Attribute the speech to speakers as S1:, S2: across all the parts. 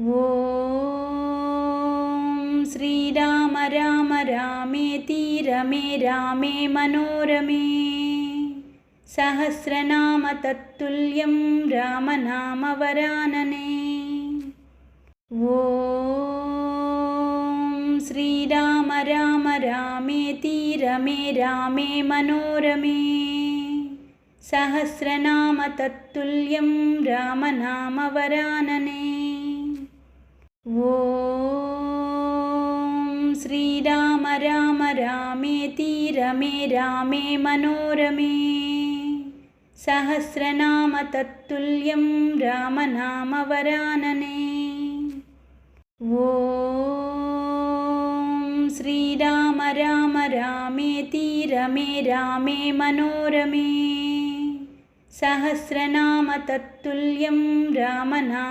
S1: ॐ श्रीराम राम रामेति रमे रामे मनोरमे सहस्रनाम तत्तुल्यं रामनामवरानने ॐ श्रीराम राम रामेति रमे रामे मनोरमे सहस्रनाम तत्तुल्यं रामनामवरानने ॐ श्रीराम राम रामेति रमे रामे मनोरमे सहस्रनाम तत्तुल्यं रामनामवरानने ॐ श्रीराम राम रामेति रमे रामे मनोरमे सहस्रनाम तत्तुल्यं रामनामवरानने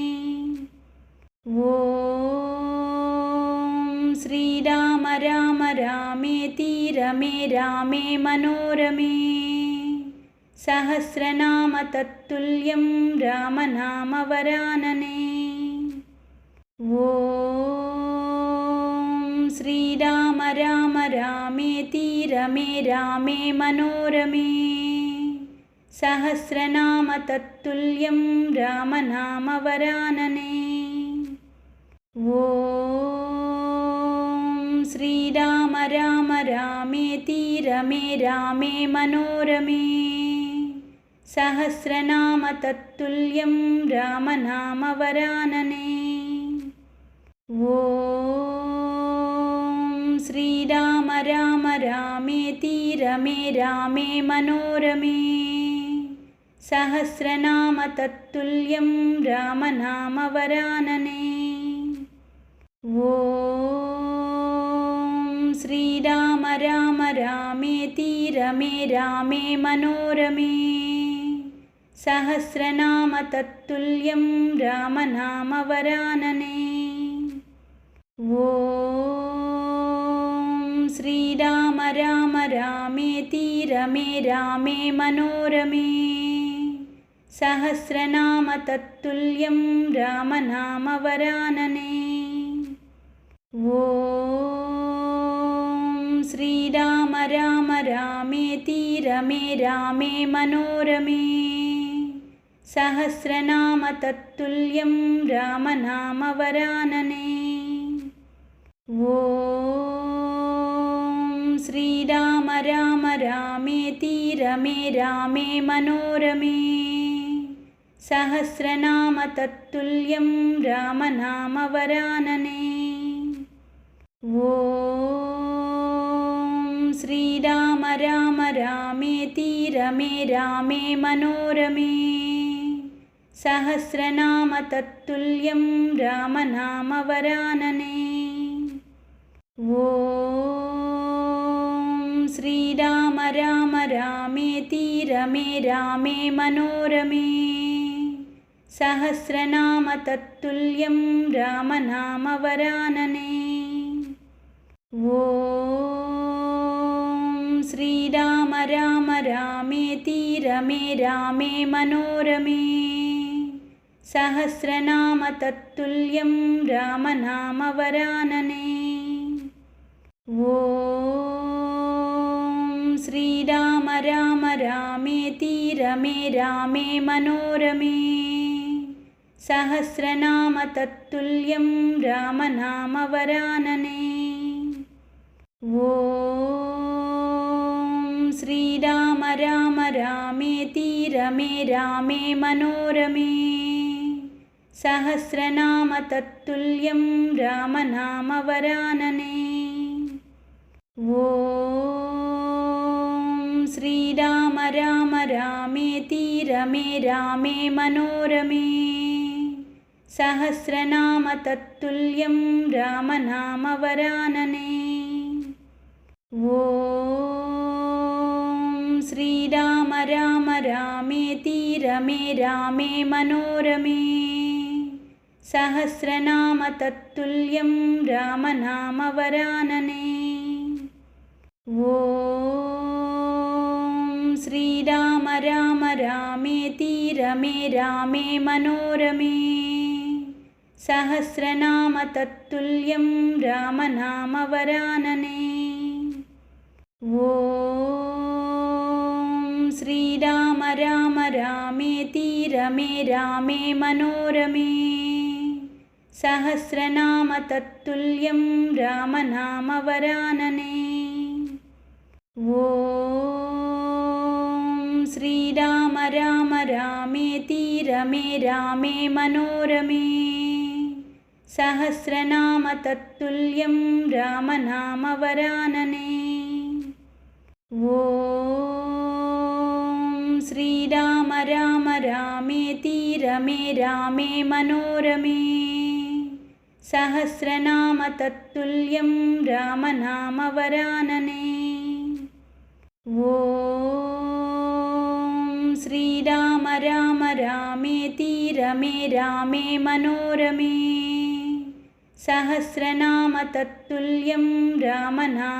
S1: ॐ श्रीराम राम रामेति रमे रामे मनोरमे सहस्रनाम तत्तुल्यं रामनामवरानने ॐ श्रीराम राम रामेति रमे रामे मनोरमे सहस्रनाम तत्तुल्यं रामनामवरानने ॐ श्रीराम राम रामेति रमे रामे मनोरमे सहस्रनाम तत्तुल्यं रामनामवरानने ॐ श्रीराम राम रामेति रमे रामे मनोरमे सहस्रनाम तत्तुल्यं रामनामवरानने ॐ श्रीराम राम रामेति रमे रामे मनोरमे सहस्रनाम तत्तुल्यं रामनामवरानने ॐ श्रीराम राम रामेति रमे रामे मनोरमे सहस्रनाम तत्तुल्यं रामनामवरानने ॐ श्रीराम राम रामेति रमे रामे मनोरमे सहस्रनाम तत्तुल्यं रामनामवरानने। ॐ श्रीराम राम रामेति रमे रामे मनोरमे सहस्रनाम तत्तुल्यं रामनामवरानने ॐ श्रीराम राम रामेति रमे रामे मनोरमे सहस्रनाम तत्तुल्यं रामनामवरानने ॐ श्रीराम राम रामेति रमे रामे मनोरमे सहस्रनाम तत्तुल्यं रामनामवरानने ॐ श्रीराम राम रामेति रमे रामे मनोरमे सहस्रनाम तत्तुल्यं रामनामवरानने ॐ श्रीराम राम रामेति रमे रामे मनोरमे सहस्रनाम तत्तुल्यं रामनामवरानने ॐ श्रीराम राम रामेति रमे रामे मनोरमे सहस्रनाम तत्तुल्यं रामनामवरानने ॐ श्रीराम राम रामेति रमे रामे मनोरमे सहस्रनाम तत्तुल्यं रामनामवरानने ॐ श्रीराम राम रामेति रमे रामे मनोरमे सहस्रनाम तत्तुल्यं रामनामवरानने ॐ श्रीराम राम रामेति रमे रामे मनोरमे सहस्रनाम तत्तुल्यं रामनामवरानने ॐ श्रीराम राम रामेति रमे रामे मनोरमे सहस्रनाम तत्तुल्यं रामनामवरानने ॐ श्रीराम राम रामेति रमे रामे मनोरमे सहस्रनाम तत्तुल्यं रामनामवरानने ॐ श्रीराम राम रामेति रमे रामे मनोरमे सहस्रनाम तत्तुल्यं रामनामवरानने ॐ श्रीराम राम रामेति रमे रामे मनोरमे सहस्रनाम तत्तुल्यं रामनामवरानने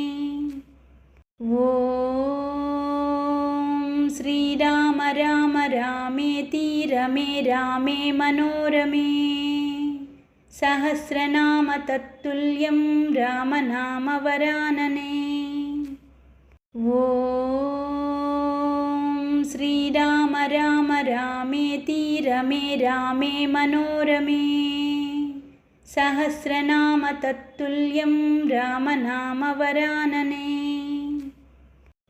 S1: ॐ श्रीराम राम रामेति रमे रामे मनोरमे सहस्रनाम तत्तुल्यं रामनामवरानने ॐ श्रीराम राम रामेति रमे रामे मनोरमे सहस्रनाम तत्तुल्यं रामनामवरानने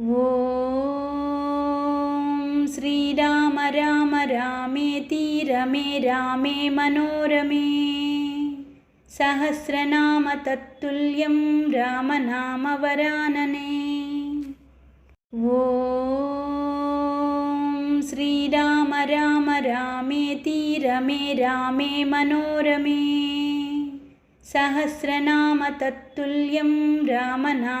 S1: ॐ श्रीराम राम रामेति रमे रामे मनोरमे सहस्रनाम तत्तुल्यं रामनामवरानने ॐ श्रीराम राम रामेति रमे रामे मनोरमे सहस्रनाम तत्तुल्यं रामनामवरानने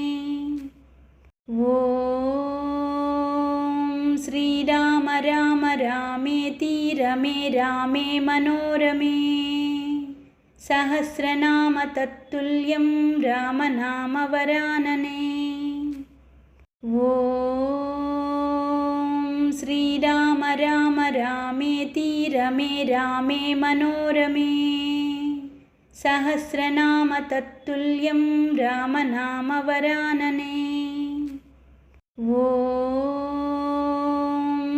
S1: ॐ श्रीराम राम रामेति रमे रामे मनोरमे सहस्रनाम तत्तुल्यं रामनामवरानने ॐ श्रीराम राम रामेति रमे रामे मनोरमे सहस्रनाम तत्तुल्यं रामनामवरानने ॐ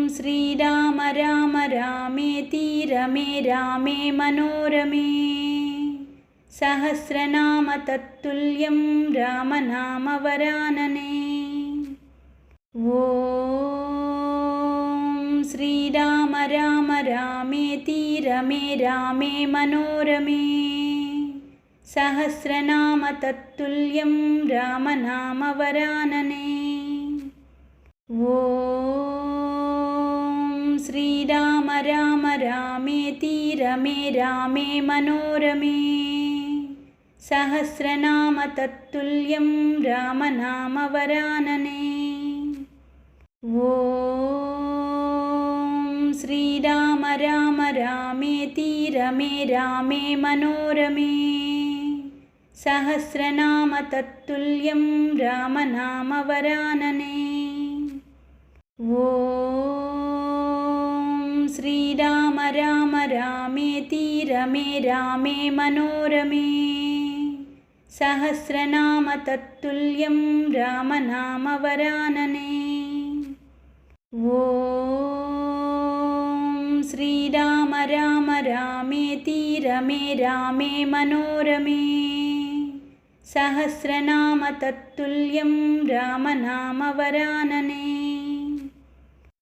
S1: श्रीराम राम रामेति रमे रामे मनोरमे सहस्रनाम तत्तुल्यं रामनामवरानने ॐ श्रीराम राम रामेति रमे रामे मनोरमे सहस्रनाम तत्तुल्यं रामनामवरानने ॐ श्रीराम राम रामेति रमे रामे मनोरमे सहस्रनाम तत्तुल्यं रामनामवरानने ॐ श्रीराम राम रामेति रमे रामे मनोरमे सहस्रनाम तत्तुल्यं रामनामवरानने ॐ श्रीराम राम रामेति रमे रामे मनोरमे सहस्रनाम तत्तुल्यं रामनामवरानने ॐ श्रीराम राम रामेति रमे रामे मनोरमे सहस्रनाम तत्तुल्यं रामनामवरानने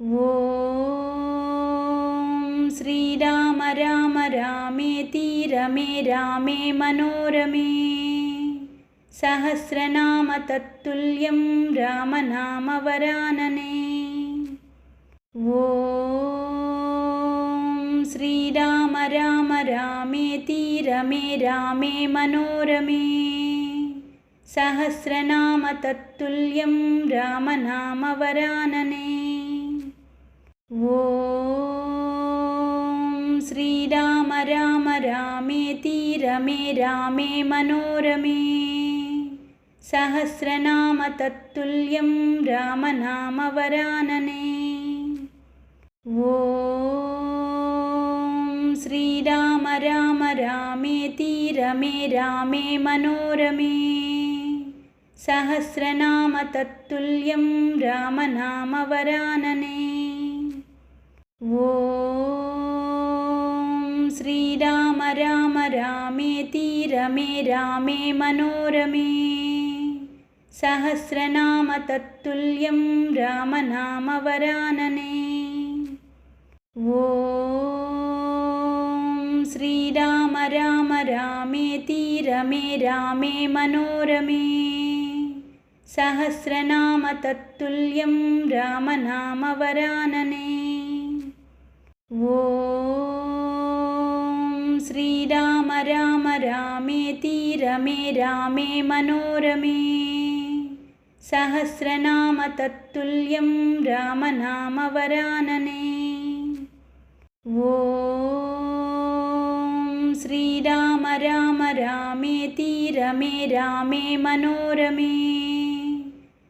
S1: ॐ श्रीराम राम रामेति रमे रामे मनोरमे सहस्रनाम तत्तुल्यं रामनामवरानने ॐ श्रीराम राम रामेति रमे रामे मनोरमे सहस्रनाम तत्तुल्यं रामनामवरानने ॐ श्रीराम राम रामेति रमे रामे मनोरमे सहस्रनाम तत्तुल्यं रामनामवरानने ॐ श्रीराम राम रामेति रमे रामे मनोरमे सहस्रनाम तत्तुल्यं रामनामवरानने ॐ श्रीराम राम रामेति रमे रामे मनोरमे सहस्रनाम तत्तुल्यं रामनामवरानने ॐ श्रीराम राम रामेति रमे रामे मनोरमे सहस्रनाम तत्तुल्यं रामनामवरानने ॐ श्रीराम राम रामेति रमे रामे मनोरमे सहस्रनाम तत्तुल्यं रामनामवरानने ॐ श्रीराम राम रामेति रमे रामे मनोरमे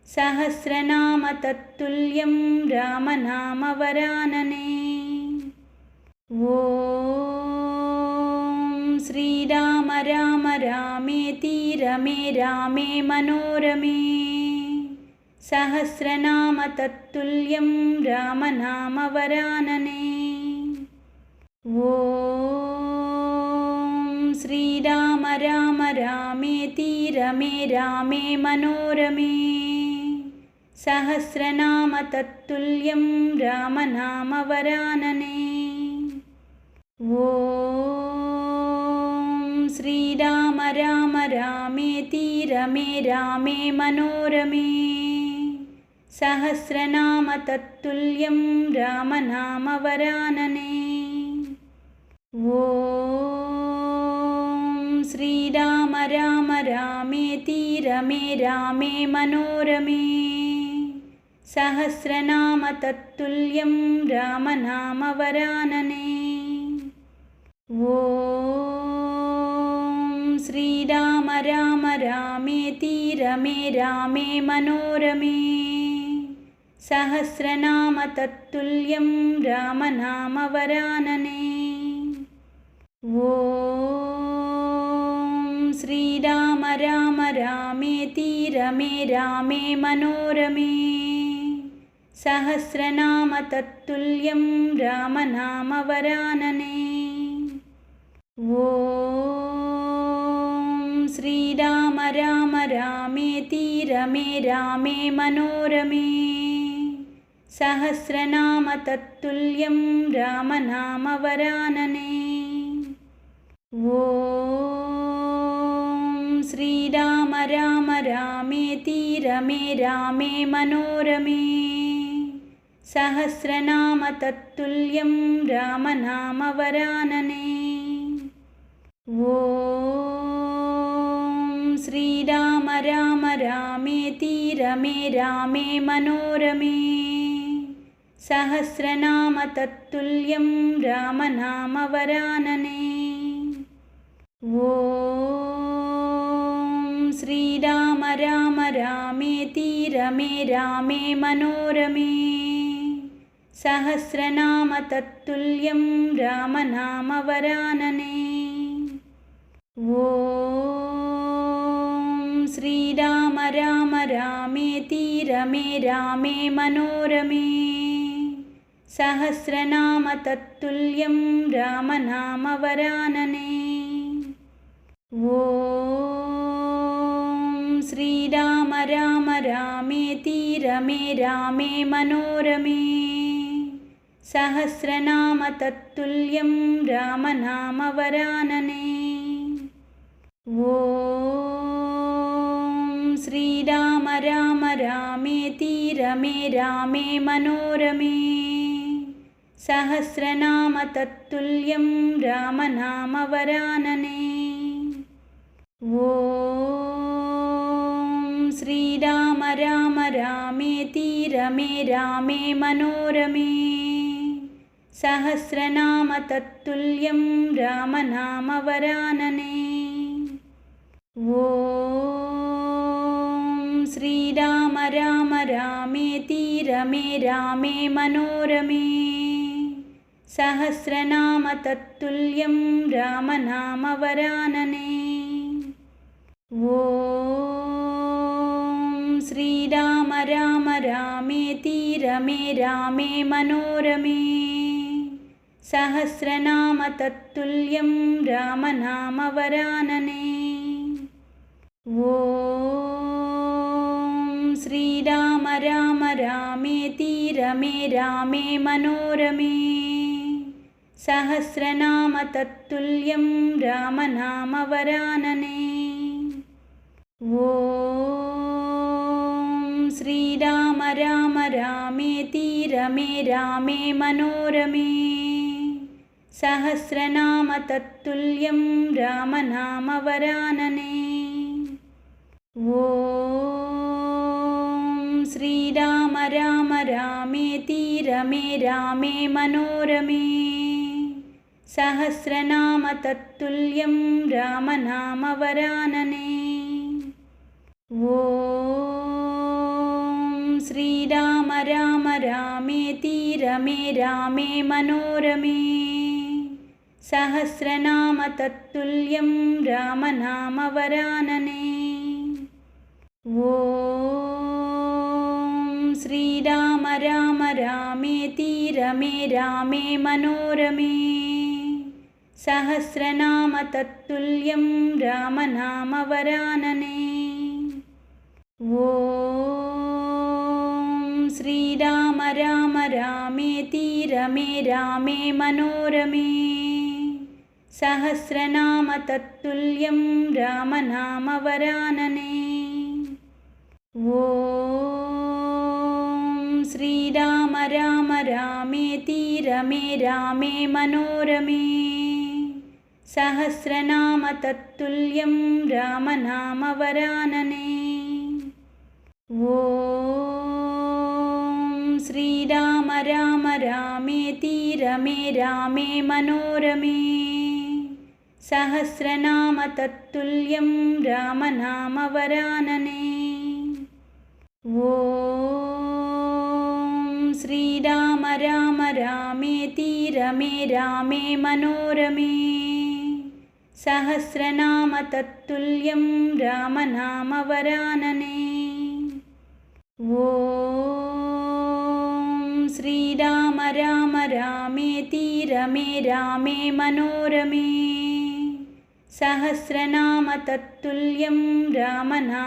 S1: सहस्रनाम तत्तुल्यं रामनामवरानने ॐ श्रीराम राम रामेति रमे रामे मनोरमे सहस्रनाम तत्तुल्यं रामनामवरानने। ॐ श्रीराम राम रामेति रमे रामे मनोरमे सहस्रनाम तत्तुल्यं रामनामवरानने ॐ श्रीराम राम रामेति रमे रामे मनोरमे सहस्रनाम तत्तुल्यं रामनामवरानने ॐ श्रीराम राम रामेति रमे रामे मनोरमे सहस्रनाम तत्तुल्यं रामनामवरानने ॐ श्रीराम राम रामेति रमे रामे मनोरमे सहस्रनाम तत्तुल्यं रामनामवरानने ॐ श्रीराम राम रामेति रमे रामे मनोरमे सहस्रनाम तत्तुल्यं रामनामवरानने ॐ श्रीराम राम रामेति रमे रामे मनोरमे सहस्रनाम तत्तुल्यं रामनामवरानने ॐ श्रीराम राम रामेति रमे रामे मनोरमे सहस्रनाम तत्तुल्यं रामनामवरानने ॐ श्रीराम राम रामेति रमे रामे मनोरमे सहस्रनाम तत्तुल्यं रामनामवरानने ॐ श्रीराम राम रामेति रमे रामे मनोरमे सहस्रनाम तत्तुल्यं रामनामवरानने ॐ श्रीराम राम रामेति रमे रामे मनोरमे सहस्रनाम तत्तुल्यं रामनामवरानने ॐ श्रीराम राम रामेति रमे रामे मनोरमे सहस्रनाम तत्तुल्यं रामनामवरानने ॐ श्रीराम राम रामेति रमे रामे मनोरमे सहस्रनाम तत्तुल्यं रामनामवरानने ॐ श्रीराम राम रामेति रमे रामे मनोरमे सहस्रनाम तत्तुल्यं रामनामवरानने ॐ श्रीराम राम रामेति रमे रामे मनोरमे सहस्रनाम तत्तुल्यं रामनामवरानने ॐ श्रीराम राम रामेति रमे रामे मनोरमे सहस्रनाम तत्तुल्यं रामनामवरानने ॐ श्रीराम राम रामेति रमे रामे मनोरमे सहस्रनाम तत्तुल्यं रामनामवरानने ॐ श्रीराम राम रामेति रमे रामे मनोरमे सहस्रनाम तत्तुल्यं रामनामवरानने ॐ श्रीराम राम रामेति रमे रामे मनोरमे सहस्रनाम तत्तुल्यं रामनामवरानने ॐ श्रीराम राम रामेति रमे रामे मनोरमे सहस्रनाम तत्तुल्यं रामनामवरानने ॐ श्रीराम राम रामेति रमे रामे मनोरमे सहस्रनाम तत्तुल्यं रामनामवरानने ॐ श्रीराम राम रामेति रमे रामे मनोरमे सहस्रनाम तत्तुल्यं रामनामवरानने ॐ श्रीराम राम रामेति रमे रामे मनोरमे सहस्रनाम तत्तुल्यं रामनामवरानने ॐ श्रीराम राम रामेति रमे रामे मनोरमे सहस्रनाम तत्तुल्यं रामनामवरानने ॐ श्रीराम राम रामेति रमे रामे मनोरमे सहस्रनाम तत्तुल्यं रामनामवरानने ॐ श्रीराम राम रामेति रमे रामे मनोरमे सहस्रनाम तत्तुल्यं रामनामवरानने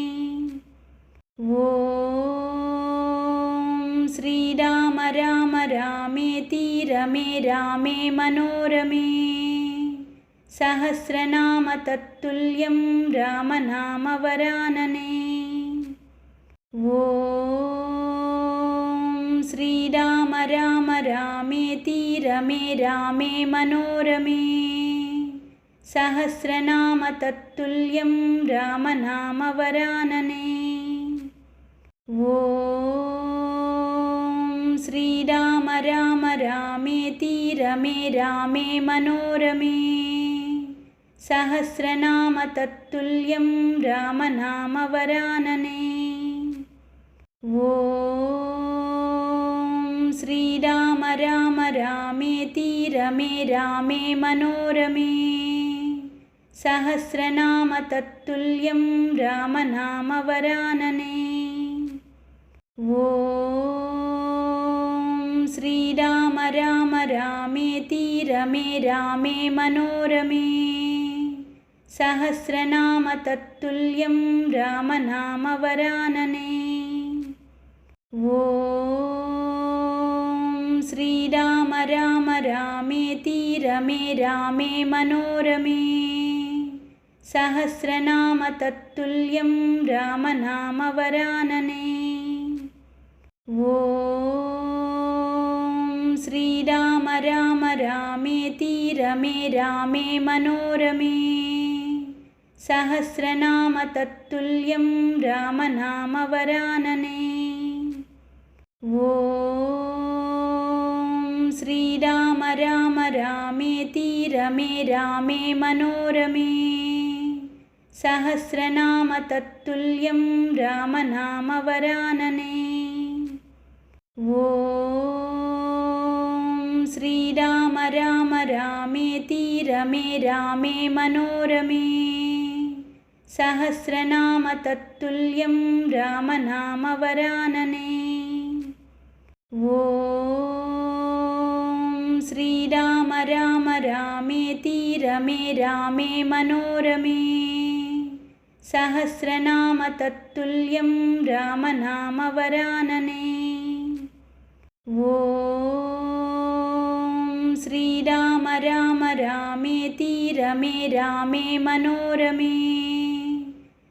S1: ॐ श्रीराम राम रामेति रमे रामे मनोरमे सहस्रनाम तत्तुल्यं रामनामवरानने ॐ श्रीराम राम रामेति रमे रामे मनोरमे सहस्रनाम तत्तुल्यं रामनामवरानने ॐ श्रीराम राम रमे रामे मनोरमे सहस्रनाम तत्तुल्यं रामनामवरानने ॐ श्रीराम राम रामेति रमे रामे मनोरमे सहस्रनाम तत्तुल्यं रामनामवरानने ॐ श्रीराम राम रामेति रमे रामे मनोरमे सहस्रनाम तत्तुल्यं रामनामवरानने ॐ श्रीराम राम रामेति रमे रामे मनोरमे सहस्रनाम तत्तुल्यं रामनामवरानने ॐ श्रीराम राम रामेति रमे रामे मनोरमे सहस्रनाम तत्तुल्यं रामनामवरानने ॐ श्रीराम राम रामेति रमे रामे मनोरमे सहस्रनाम तत्तुल्यं रामनामवरानने ॐ श्रीराम राम रामेति रमे रामे मनोरमे सहस्रनाम तत्तुल्यं रामनामवरानने ॐ श्रीराम राम रामेति रमे रामे मनोरमे सहस्रनाम तत्तुल्यं रामनामवरानने ॐ श्रीराम राम रामेति रमे रामे मनोरमे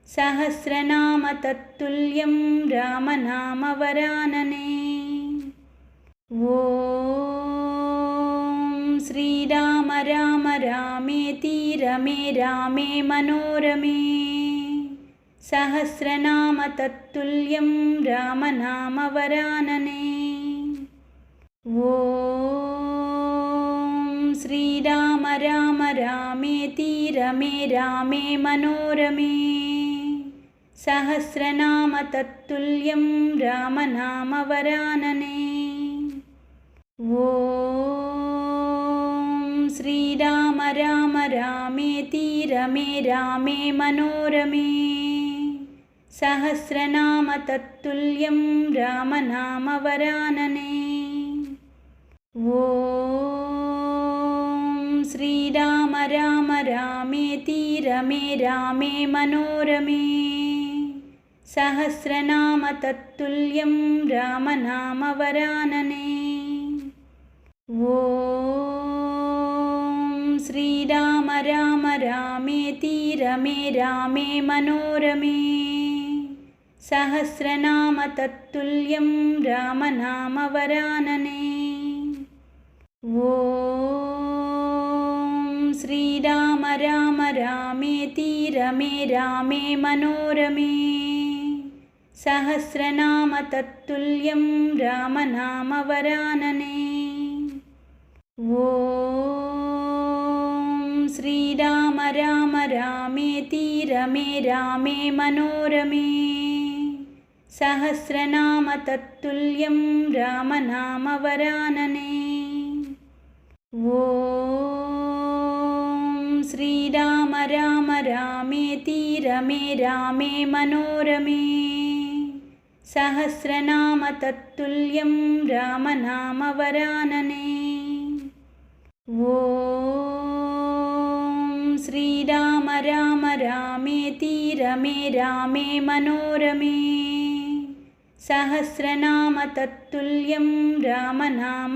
S1: सहस्रनाम तत्तुल्यं रामनामवरानने ॐ श्रीराम राम रामेति रमे रामे मनोरमे सहस्रनाम तत्तुल्यं रामनामवरानने ॐ श्रीराम राम रामेति रमे रामे मनोरमे सहस्रनाम तत्तुल्यं रामनामवरानने ॐ श्रीराम राम रामेति रमे रामे मनोरमे सहस्रनाम तत्तुल्यं रामनामवरानने ॐ श्रीराम राम रामेति रमे रामे मनोरमे सहस्रनाम तत्तुल्यं रामनामवरानने ॐ श्रीराम राम रामेति रमे रामे मनोरमे सहस्रनाम तत्तुल्यं रामनामवरानने ॐ श्रीराम राम रामेति रमे रामे मनोरमे सहस्रनाम तत्तुल्यं रामनामवरानने। ॐ श्रीराम राम रामेति रमे रामे मनोरमे सहस्रनाम तत्तुल्यं रामनामवरानने ॐ श्रीराम राम रामेति रमे रामे मनोरमे सहस्रनाम तत्तुल्यं रामनामवरानने ॐ श्रीराम राम रामेति रमे रामे मनोरमे सहस्रनाम तत्तुल्यं रामनामवरानने